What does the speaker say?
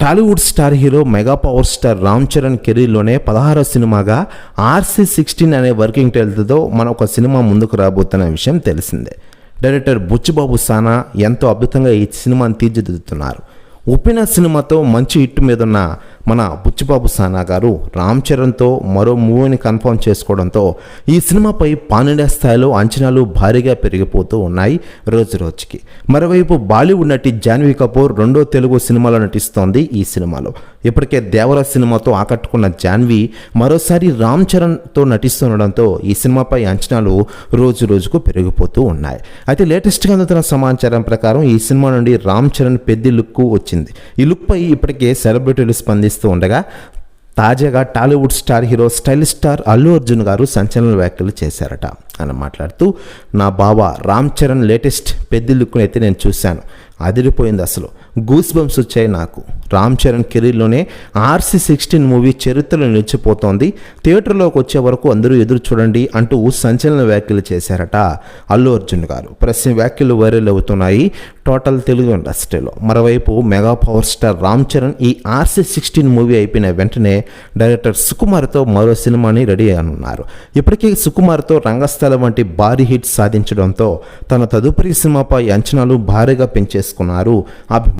Tollywood star hero mega power star Ram Charan కెరీర్లోనే పదహారో సినిమాగా RC sixteen అనే working టైటిల్తో మన ఒక సినిమా ముందుకు రాబోతున్న విషయం తెలిసిందే. డైరెక్టర్ బుచ్చిబాబు సానా ఎంతో అద్భుతంగా ఈ సినిమాని తీర్చిదిద్దుతున్నారు. ఉప్పిన సినిమాతో మంచి హిట్ మీద ఉన్న మన బుచ్చిబాబు సానా గారు రామ్ చరణ్తో మరో మూవీని కన్ఫర్మ్ చేసుకోవడంతో ఈ సినిమాపై పానిండియా స్థాయిలో అంచనాలు భారీగా పెరిగిపోతూ ఉన్నాయి రోజు రోజుకి. మరోవైపు బాలీవుడ్ నటి జాన్వీ కపూర్ రెండో తెలుగు సినిమాలో నటిస్తోంది ఈ సినిమాలో. ఇప్పటికే దేవరా సినిమాతో ఆకట్టుకున్న జాన్వీ మరోసారి రామ్ చరణ్తో నటిస్తుండడంతో ఈ సినిమాపై అంచనాలు రోజు రోజుకు పెరిగిపోతూ ఉన్నాయి. అయితే లేటెస్ట్గా అందుతున్న సమాచారం ప్రకారం ఈ సినిమా నుండి రామ్ చరణ్ పెద్ద లుక్ వచ్చింది. ఈ లుక్పై ఇప్పటికే సెలబ్రిటీలు స్పందిస్తూ ఉండగా తాజాగా Tollywood star hero style star Allu Arjun గారు సంచలన వ్యాఖ్యలు చేశారట. అని మాట్లాడుతూ నా బావ రామ్ చరణ్ లేటెస్ట్ పెద్ద లుక్ని అయితే నేను చూశాను. అదిరిపోయింది అసలు. గూస్ బంప్స్ వచ్చాయి నాకు. రామ్ చరణ్ కెరీర్లోనే ఆర్సీ సిక్స్టీన్ మూవీ చరిత్రలో నిలిచిపోతోంది. థియేటర్లోకి వచ్చే వరకు అందరూ ఎదురు చూడండి అంటూ సంచలన వ్యాఖ్యలు చేశారట అల్లు అర్జున్ గారు. ప్రశ్న వ్యాఖ్యలు వైరల్ అవుతున్నాయి. టోటల్ తెలుగు ఇండస్ట్రీలో. మరోవైపు mega power star Ram Charan ఈ ఆర్సీ సిక్స్టీన్ మూవీ అయిపోయిన వెంటనే డైరెక్టర్ సుకుమార్తో మరో సినిమాని రెడీ అనున్నారు ఇప్పటికే సుకుమార్తో రంగస్థలం వంటి భారీ హిట్ సాధించడంతో తన తదుపరి సినిమాపై అంచనాలు భారీగా చేసుకున్నారు. అభి